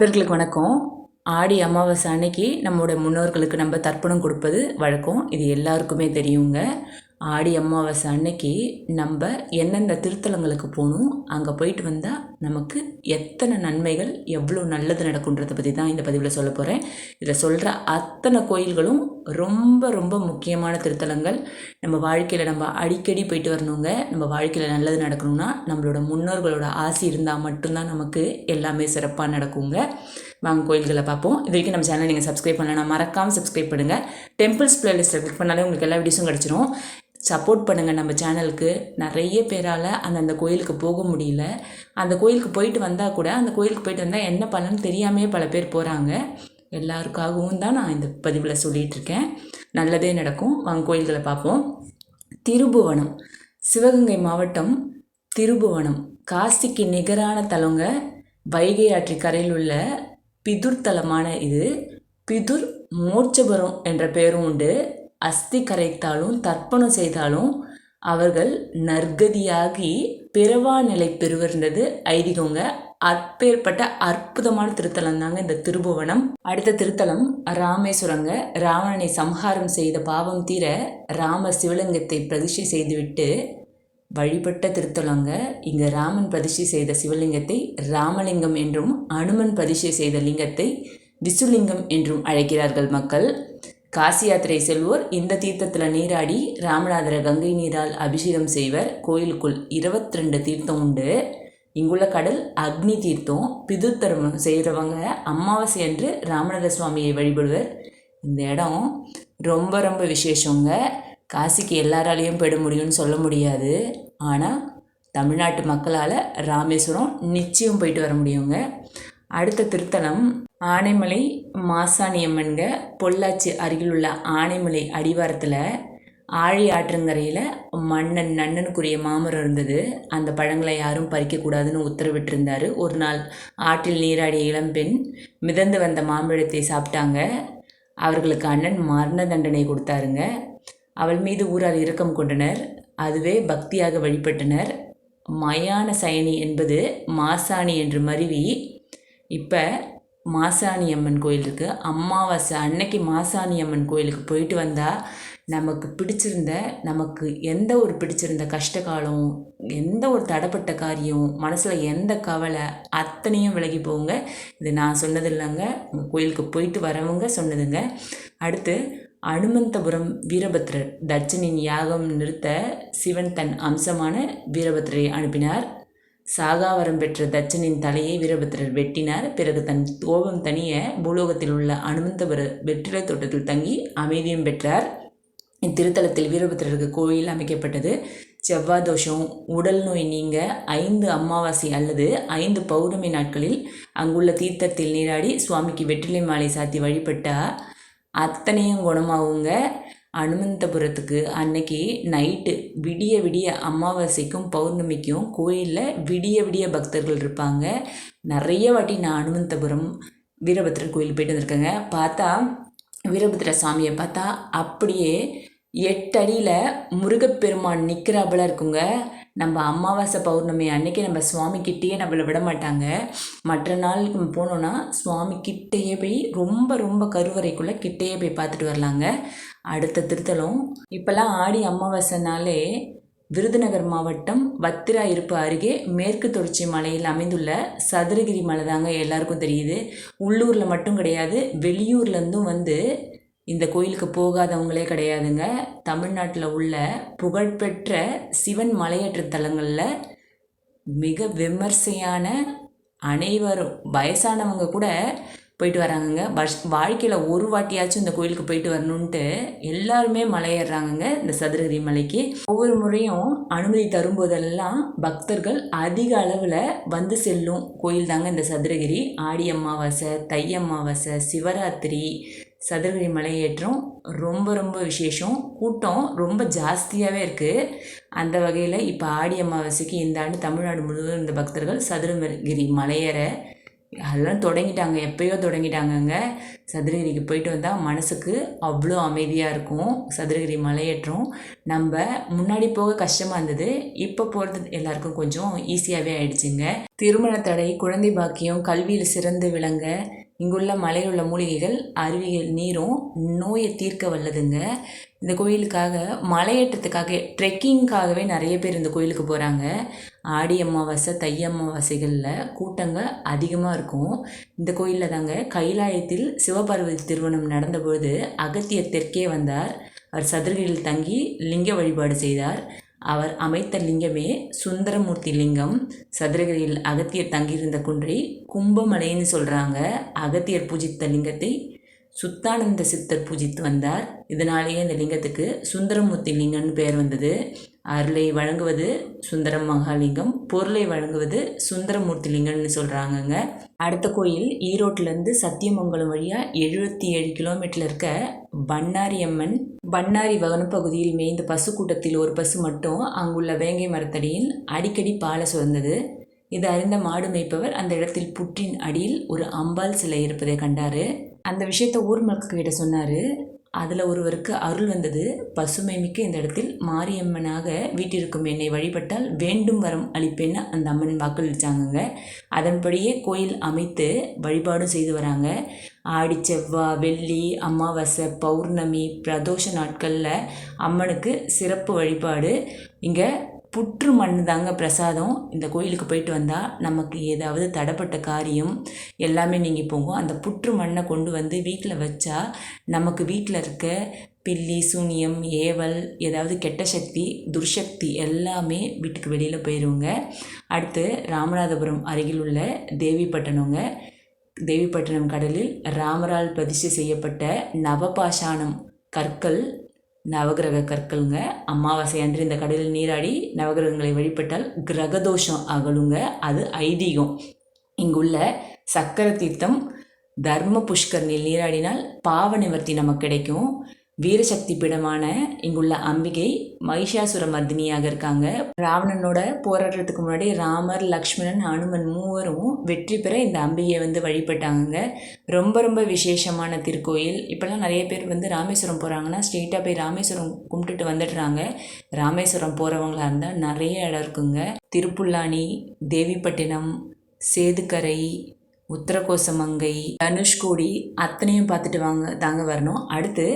நண்பர்களுக்கு வணக்கம். ஆடி அமாவாசை அன்னைக்கு நம்மளோட முன்னோர்களுக்கு நம்ம தர்ப்பணம் கொடுப்பது வழக்கம். இது எல்லாருக்குமே தெரியுங்க. ஆடி அமாவாசை அன்னைக்கு நம்ம எந்தெந்த திருத்தலங்களுக்கு போகணும் அங்கே போயிட்டு வந்தால் நமக்கு எத்தனை நன்மைகள் எவ்வளோ நல்லது நடக்குன்றதை பற்றி தான் இந்த பதிவில் சொல்ல போகிறேன் இதில் சொல்கிற அத்தனை கோயில்களும் ரொம்ப ரொம்ப முக்கியமான திருத்தலங்கள். நம்ம வாழ்க்கையில் நம்ம அடிக்கடி போயிட்டு வரணுங்க. நம்ம வாழ்க்கையில் நல்லது நடக்கணும்னா நம்மளோட முன்னோர்களோட ஆசை இருந்தால் மட்டும்தான் நமக்கு எல்லாமே சிறப்பாக நடக்குங்க. வாங்க கோயில்களை பார்ப்போம். இது வரைக்கும் நம்ம சேனலை நீங்கள் சப்ஸ்கிரைப் பண்ணலாம் மறக்காமல் சப்ஸ்கிரைப் பண்ணுங்கள் டெம்பிள்ஸ் பிளேலிஸ்ட்டில் கிளிக் பண்ணாலே உங்களுக்கு எல்லா வீடியோஸும் கிடச்சிரும். சப்போர்ட் பண்ணுங்கள் நம்ம சேனலுக்கு நிறைய பேரால் அந்தந்த கோயிலுக்கு போக முடியல. அந்த கோயிலுக்கு போயிட்டு வந்தால் கூட அந்த கோயிலுக்கு போயிட்டு வந்தால் என்ன பலன்னு தெரியாமே பல பேர் போகிறாங்க எல்லாருக்காகவும் தான் நான் இந்த பதிவில் சொல்லிகிட்ருக்கேன் நல்லதே நடக்கும். வாங்க கோயில்களை பார்ப்போம். திருபுவனம். சிவகங்கை மாவட்டம் திருபுவனம். காசிக்கு நிகரான தலங்க வைகை ஆற்றி கரையில் உள்ள பிதுர் தலமான இது. பிதுர் மோட்சபுரம் என்ற பெயரும் உண்டு. அஸ்தி கரைத்தாலும் தர்ப்பணம் செய்தாலும் அவர்கள் நற்கதியாகி பிறவா நிலை பெறுவர்ன்றது ஐதீகங்க. அப்பேற்பட்ட அற்புதமான திருத்தலம் தாங்க இந்த திருபுவனம். அடுத்த திருத்தலம் ராமேஸ்வரங்க. ராவணனை சம்ஹாரம் செய்த பாவம் தீர ராம சிவலிங்கத்தை பிரதிஷ்டை செய்துவிட்டு வழிபட்ட திருத்தலங்க. இங்கே ராமன் பிரதிஷ்டை செய்த சிவலிங்கத்தை ராமலிங்கம் என்றும் அனுமன் பிரதிஷ்டை செய்த லிங்கத்தை விசுலிங்கம் என்றும் அழைக்கிறார்கள் மக்கள். காசி யாத்திரை செல்வோர் இந்த தீர்த்தத்தில் நீராடி ராமநாதரை கங்கை நீரால் அபிஷேகம் செய்வர். கோயிலுக்குள் இருபத்தி ரெண்டு தீர்த்தம் உண்டு. இங்குள்ள கடல் அக்னி தீர்த்தம். பிதுத்தரம் செய்கிறவங்க அமாவாசை அன்று ராமநாத சுவாமியை வழிபடுவர். இந்த இடம் ரொம்ப ரொம்ப விசேஷங்க. காசிக்கு எல்லாராலையும் போயிட முடியும்னு சொல்ல முடியாது. ஆனால் தமிழ்நாட்டு மக்களால் ராமேஸ்வரம் நிச்சயம் போயிட்டு வர முடியுங்க. அடுத்த திருத்தலம் ஆனைமலை மாசாணியம்மன்க பொள்ளாச்சி அருகில் உள்ள ஆனைமலை அடிவாரத்தில் ஆழி ஆற்றங்கரையில் மன்னன் நன்னனுக்குரிய மாமரம் இருந்தது. அந்த பழங்களை யாரும் பறிக்கக்கூடாதுன்னு உத்தரவிட்டிருந்தார். ஒரு நாள் ஆற்றில் நீராடிய இளம்பெண் மிதந்து வந்த மாம்பழத்தை சாப்பிட்டாங்க. அவர்களுக்கு அண்ணன் மரண தண்டனை கொடுத்தாருங்க. அவள் மீது ஊரார் இரக்கம் கொண்டனர். அதுவே பக்தியாக வழிபட்டனர். மயான சயனி என்பது மாசாணி என்று மருவி இப்போ மாசாணி அம்மன் கோயில் இருக்குது அமாவாசை அன்னைக்கு மாசாணி அம்மன் கோயிலுக்கு போயிட்டு வந்தால் நமக்கு பிடிச்சிருந்த நமக்கு எந்த ஒரு பிடிச்சிருந்த கஷ்ட காலம் எந்த ஒரு தடப்பட்ட காரியம் மனசில் எந்த கவலை அத்தனையும் விலகி போங்க. இது நான் சொன்னது இல்லைங்க. உங்கள் கோயிலுக்கு போயிட்டு வரவங்க சொன்னதுங்க. அடுத்து அனுமந்தபுரம் வீரபத்ரர் தட்சனின் யாகம் நிறுத்த சிவன் தன் அம்சமான வீரபத்ரரை அனுப்பினார். சாகாவரம் பெற்ற தச்சனின் தலையை வீரபத்திரர் வெட்டினார். பிறகு தன் கோபம் தனிய பூலோகத்தில் உள்ள அனுமந்தபுர வெற்றிலை தோட்டத்தில் தங்கி அமைதியும் பெற்றார். இத்திருத்தலத்தில் வீரபத்திரருக்கு கோயில் அமைக்கப்பட்டது. செவ்வாய் தோஷம் உடல் நோய் நீங்க ஐந்து அமாவாசை அல்லது ஐந்து பௌர்ணமி நாட்களில் அங்குள்ள தீர்த்தத்தில் நீராடி சுவாமிக்கு வெற்றிலை மாலை சாத்தி வழிபட்டால் அத்தனையும் குணமாகுங்க. அனுமந்தபுரத்துக்கு அன்னைக்கு நைட்டு விடிய விடிய அமாவாசைக்கும் பௌர்ணமிக்கும் கோயிலில் விடிய விடிய பக்தர்கள் இருப்பாங்க. நிறைய வாட்டி நான் அனுமந்தபுரம் வீரபத்ர கோயில் போயிட்டு வந்திருக்கேங்க. பார்த்தா வீரபத்ர சாமியை பார்த்தா அப்படியே எட்டடியில் முருகப்பெருமான் நிற்கிறாப்புல இருக்குங்க. நம்ம அமாவாசை பௌர்ணமி அன்னைக்கு நம்ம சுவாமி கிட்டேயே நம்மளை விட மாட்டாங்க. மற்ற நாளுக்கு போனோன்னா சுவாமி கிட்டேயே போய் ரொம்ப ரொம்ப கருவறைக்குள்ளே கிட்டேயே போய் பார்த்துட்டு வரலாங்க. அடுத்த திருத்தலம். இப்போல்லாம் ஆடி அமாவாசைனாலே விருதுநகர் மாவட்டம் பத்திரா இருப்பு அருகே மேற்கு தொடர்ச்சி மலையில் அமைந்துள்ள சதுரகிரி மலை தாங்க எல்லாருக்கும் தெரியுது. உள்ளூரில் மட்டும் கிடையாது வெளியூர்லேருந்தும் வந்து இந்த கோயிலுக்கு போகாதவங்களே கிடையாதுங்க. தமிழ்நாட்டில் உள்ள புகழ்பெற்ற சிவன் மலையேற்ற தலங்களில் மிக விமர்சையான அனைவரும் வயசானவங்க கூட போயிட்டு வராங்கங்க. வஷ் வாழ்க்கையில் ஒரு வாட்டியாச்சும் இந்த கோயிலுக்கு போயிட்டு வரணுன்ட்டு எல்லாருமே மலையேறாங்கங்க இந்த சதுரகிரி மலைக்கு. ஒவ்வொரு முறையும் அனுமதி தரும்போதெல்லாம் பக்தர்கள் அதிக அளவில் வந்து செல்லும் கோயில் தாங்க இந்த சதுரகிரி. ஆடி அமாவாசை தை அமாவாசை சிவராத்திரி சதுரகிரி மலையேற்றம் ரொம்ப ரொம்ப விசேஷம். கூட்டம் ரொம்ப ஜாஸ்தியாகவே இருக்குது அந்த வகையில் இப்போ ஆடி அமாவாசைக்கு இந்த ஆண்டு தமிழ்நாடு முழுவதும் இந்த பக்தர்கள் சதுரகிரி மலையேற அதெல்லாம் தொடங்கிட்டாங்க. எப்பயோ தொடங்கிட்டாங்கங்க. சதுரகிரிக்கு போயிட்டு வந்தால் மனசுக்கு அவ்வளோ அமைதியாக இருக்கும். சதுரகிரி மலையேற்றம். நம்ம முன்னாடி போக கஷ்டமாக இருந்தது. இப்போ போகிறது எல்லாருக்கும் கொஞ்சம் ஈஸியாகவே ஆயிடுச்சுங்க. திருமண தடை குழந்தை பாக்கியம் கல்வியில் சிறந்து விளங்க இங்குள்ள மலையில் உள்ள மூலிகைகள் அருவிகள் நீரும் நோயை தீர்க்க வல்லதுங்க. இந்த கோயிலுக்காக மலையேற்றத்துக்காக ட்ரெக்கிங்காகவே நிறைய பேர் இந்த கோயிலுக்கு போகிறாங்க ஆடி அமாவாசை தை அமாவாசைகளில் கூட்டங்கள் அதிகமாக இருக்கும். இந்த கோயிலில் தாங்க கைலாயத்தில் சிவபார்வதி திருமணம் நடந்தபொழுது அகத்தியர் தெற்கே வந்தார். அவர் சதுரகிரியில் தங்கி லிங்க வழிபாடு செய்தார். அவர் அமைத்த லிங்கமே சுந்தரமூர்த்தி லிங்கம். சதுரகிரியில் அகத்தியர் தங்கியிருந்த குன்றை கும்பமலைன்னு சொல்கிறாங்க அகத்தியர் பூஜித்த லிங்கத்தை சுத்தானந்த சித்தர் பூஜித்து வந்தார். இதனாலேயே இந்த லிங்கத்துக்கு சுந்தரமூர்த்தி லிங்கம்னு பெயர் வந்தது. அருளை வழங்குவது சுந்தரம் மகாலிங்கம் பொருளை வழங்குவது சுந்தரமூர்த்தி லிங்கம்னு சொல்கிறாங்கங்க அடுத்த கோயில் ஈரோட்டிலேருந்து சத்தியமங்கலம் வழியாக எழுபத்தி ஏழு கிலோமீட்டரில் இருக்க பண்ணாரி வகனம் பகுதியில் மேய்ந்த பசு கூட்டத்தில் ஒரு பசு மட்டும் அங்குள்ள வேங்கை மரத்தடியில் அடிக்கடி பாலை சுரந்தது. இது அறிந்த மாடு மேய்ப்பவர் அந்த இடத்தில் புற்றின் அடியில் ஒரு அம்பாள் சிலை இருப்பதை கண்டார். அந்த விஷயத்தை ஊர் மக்கள்கிட்ட சொன்னார். அதில் ஒருவருக்கு அருள் வந்தது. பசுமை மிக்க இந்த இடத்தில் மாரியம்மனாக வீட்டிற்கும் என்னை வழிபட்டால் வேண்டும் வரம் அளிப்பேன்னு அந்த அம்மன் வாக்களிச்சாங்கங்க அதன்படியே கோயில் அமைத்து வழிபாடும் செய்து வராங்க. ஆடி செவ்வாய் வெள்ளி அமாவாசை பௌர்ணமி பிரதோஷ நாட்களில் அம்மனுக்கு சிறப்பு வழிபாடு. இங்கே புற்று மண் தாங்க பிரசாதம். இந்த கோயிலுக்கு போயிட்டு வந்தால் நமக்கு ஏதாவது தடைப்பட்ட காரியம் எல்லாமே நீங்கி போகும். அந்த புற்று மண்ணை கொண்டு வந்து வீட்டில் வச்சா நமக்கு வீட்டில் இருக்க பில்லி சூனியம் ஏவல் ஏதாவது கெட்ட சக்தி துர்சக்தி எல்லாமே வீட்டுக்கு வெளியில் போயிடுவோங்க அடுத்து ராமநாதபுரம் அருகில் உள்ள தேவிப்பட்டினங்க தேவிப்பட்டினம் கடலில் ராமரால் பதிச்சு செய்யப்பட்ட நவபாஷாணம் கற்கள் நவகிரக கற்கள்ங்க. அமாவாசை அன்று இந்த கடலில் நீராடி நவகிரகங்களை வழிபட்டால் கிரகதோஷம் அகலுங்க. அது ஐதீகம். இங்குள்ள சக்கர தீர்த்தம் தர்ம புஷ்கரணியில் நீராடினால் பாவ நிவர்த்தி நமக்கு கிடைக்கும். வீரசக்தி பீடமான இங்குள்ள அம்பிகை மகிஷாசுர மர்தினியாக இருக்காங்க. ராவணனோட போராடுறதுக்கு முன்னாடி ராமர் லக்ஷ்மணன் அனுமன் மூவரும் வெற்றி பெற இந்த அம்பிகையை வந்து வழிபட்டாங்க ரொம்ப ரொம்ப விசேஷமான திருக்கோயில். இப்போல்லாம் நிறைய பேர் வந்து ராமேஸ்வரம் போகிறாங்கன்னா ஸ்ட்ரெயிட்டாக போய் ராமேஸ்வரம் கும்பிட்டுட்டு வந்துடுறாங்க. ராமேஸ்வரம் போகிறவங்களா இருந்தால் நிறைய இடம் இருக்குங்க. திருப்புல்லானி தேவிப்பட்டினம் சேதுக்கரை உத்தரகோசமங்கை தனுஷ்கோடி அத்தனையும் பார்த்துட்டு வாங்க தாங்க வரணும். அடுத்து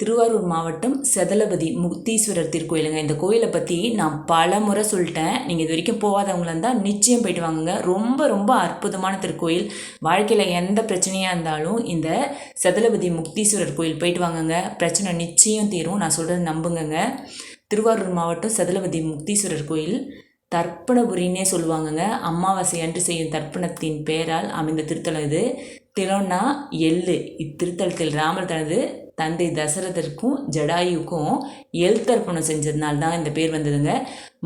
திருவாரூர் மாவட்டம் செதலபதி முக்தீஸ்வரர் திருக்கோயிலுங்க. இந்த கோயிலை பற்றி நான் பல முறை சொல்லிட்டேன். நீங்கள் இது வரைக்கும் போகாதவங்களா இருந்தால் நிச்சயம் போயிட்டு வாங்குங்க. ரொம்ப ரொம்ப அற்புதமான திருக்கோயில். வாழ்க்கையில் எந்த பிரச்சனையாக இருந்தாலும் இந்த செதலபதி முக்தீஸ்வரர் கோயில் போயிட்டு வாங்குங்க. பிரச்சனை நிச்சயம் தீரும். நான் சொல்கிறது நம்புங்கங்க. திருவாரூர் மாவட்டம் செதலபதி முக்தீஸ்வரர் கோயில் தர்ப்பணபுரின்னே சொல்லுவாங்கங்க. அமாவாசை அன்று செய்யும் தர்ப்பணத்தின் பெயரால் அமைந்த திருத்தலம் இது. திலோன்னா எள்ளு. இத்திருத்தலத்தில் ராமர் தனது தந்தை தசரதற்கும் ஜடாயுக்கும் எல் தர்ப்பணம் செஞ்சதுனால தான் இந்த பேர் வந்ததுங்க.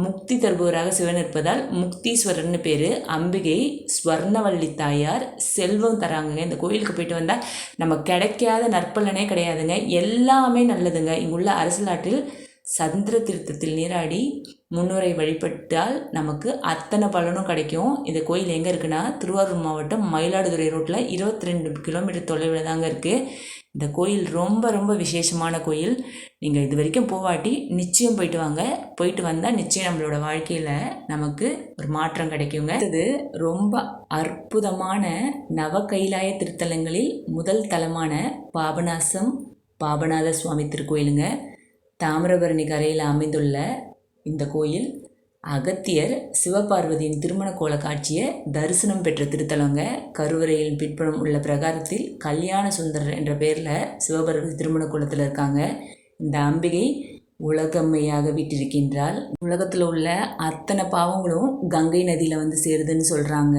முக்தி தருபவராக சிவன் இருப்பதால் முக்தீஸ்வரர்னு பேர். அம்பிகை ஸ்வர்ணவள்ளி தாயார் செல்வம் தராங்க இந்த கோயிலுக்கு போயிட்டு வந்தால் நம்ம கிடைக்காத நற்பலனே கிடையாதுங்க. எல்லாமே நல்லதுங்க. இங்குள்ள அரசலாற்றில் சந்திர திருத்தத்தில் நீராடி முன்னுரை வழிபட்டால் நமக்கு அத்தனை பலனும் கிடைக்கும். இந்த கோயில் எங்கே இருக்குன்னா திருவாரூர் மாவட்டம் மயிலாடுதுறை ரோட்டில் இருபத்தி ரெண்டு கிலோமீட்டர் தொலைவில் தாங்க இருக்குது இந்த கோயில் ரொம்ப ரொம்ப விசேஷமான கோயில். நீங்கள் இது வரைக்கும் போவாட்டி நிச்சயம் போயிட்டு வாங்க. போயிட்டு வந்தால் நிச்சயம் நம்மளோட வாழ்க்கையில் நமக்கு ஒரு மாற்றம் கிடைக்குங்க. இது ரொம்ப அற்புதமான நவ கைலாய திருத்தலங்களில் முதல் தலமான பாபநாசம் பாபநாத சுவாமி திருக்கோயிலுங்க. தாமிரபரணி கரையில் அமைந்துள்ள இந்த கோயில். அகத்தியர் சிவபார்வதியின் திருமண கோல காட்சியை தரிசனம் பெற்ற திருத்தலங்க கருவறையில் பின்புறம் உள்ள பிரகாரத்தில் கல்யாண சுந்தரர் என்ற பெயரில் சிவபார்வதி திருமண கோலத்தில் இருக்காங்க. இந்த அம்பிகை உலகம்மையாக விட்டிருக்கின்றாள் உலகத்தில் உள்ள அத்தனை பாவங்களும் கங்கை நதியில் வந்து சேருதுன்னு சொல்கிறாங்க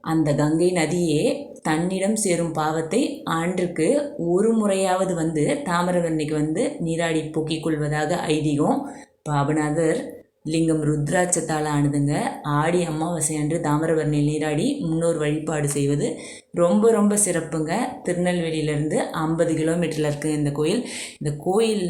அந்த கங்கை நதியே தன்னிடம் சேரும் பாவத்தை ஆண்டுக்கு ஒரு முறையாவது வந்து தாமிரவர்ணிக்கு வந்து நீராடி போக்கிக் கொள்வதாக ஐதீகம். பாபநாதர் லிங்கம் ருத்ராட்சத்தால் ஆனதுங்க. ஆடி அமாவாசை அன்று தாமிரபரணி நீராடி முன்னோர் வழிபாடு செய்வது ரொம்ப ரொம்ப சிறப்புங்க. திருநெல்வேலியிலேருந்து ஐம்பது கிலோமீட்டரில் இருக்குது இந்த கோயில். இந்த கோயில்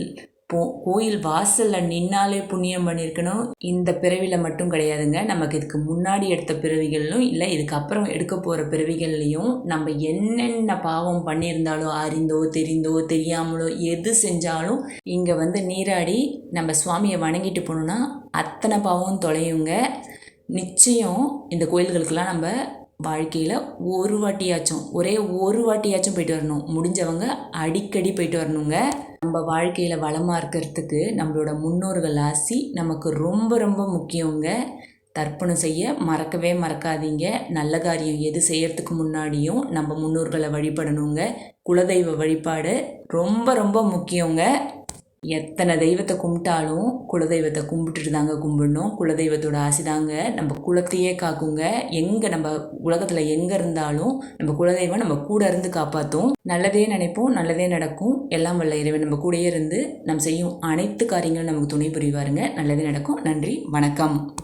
போ கோயில் வாசலில் நின்னாலே புண்ணியம் பண்ணியிருக்கணும். இந்த பிறவியில் மட்டும் கிடையாதுங்க. நமக்கு இதுக்கு முன்னாடி எடுத்த பிறவிகளிலும் இல்லை இதுக்கப்புறம் எடுக்க போகிற பிறவிகள்லையும் நம்ம என்னென்ன பாவம் பண்ணியிருந்தாலோ அறிந்தோ தெரிந்தோ தெரியாமலோ எது செஞ்சாலும் இங்கே வந்து நீராடி நம்ம சுவாமியை வணங்கிட்டு போனோன்னா அத்தனை பாவம் தொலையுங்க. நிச்சயம் இந்த கோயில்களுக்கெல்லாம் நம்ம வாழ்க்கையில் ஒரு வாட்டியாச்சும் ஒரே ஒரு வாட்டியாச்சும் போயிட்டு வரணும். முடிஞ்சவங்க அடிக்கடி போயிட்டு வரணுங்க. நம்ம வாழ்க்கையில் வளமாக இருக்கிறதுக்கு நம்மளோட முன்னோர்கள் ஆசி நமக்கு ரொம்ப ரொம்ப முக்கியங்க. தர்ப்பணம் செய்ய மறக்கவே மறக்காதீங்க. நல்ல காரியம் எது செய்யறதுக்கு முன்னாடியும் நம்ம முன்னோர்களை வழிபடணுங்க. குலதெய்வ வழிபாடு ரொம்ப ரொம்ப முக்கியங்க. எத்தனை தெய்வத்தை கும்பிட்டாலும் குலதெய்வத்தை கும்பிட்டுட்டு தாங்க கும்பிடணும். குலதெய்வத்தோட ஆசைதாங்க நம்ம குலத்தையே காக்குங்க. எங்கே நம்ம உலகத்தில் எங்கே இருந்தாலும் நம்ம குலதெய்வம் நம்ம கூட இருந்து காப்பாற்றும் நல்லதே நினைப்போம் நல்லதே நடக்கும். எல்லாம் வல்ல இறைவன் நம்ம கூடயே இருந்து நம்ம செய்யும் அனைத்து காரியங்களும் நமக்கு துணை புரிவாருங்க. நல்லதே நடக்கும். நன்றி. வணக்கம்.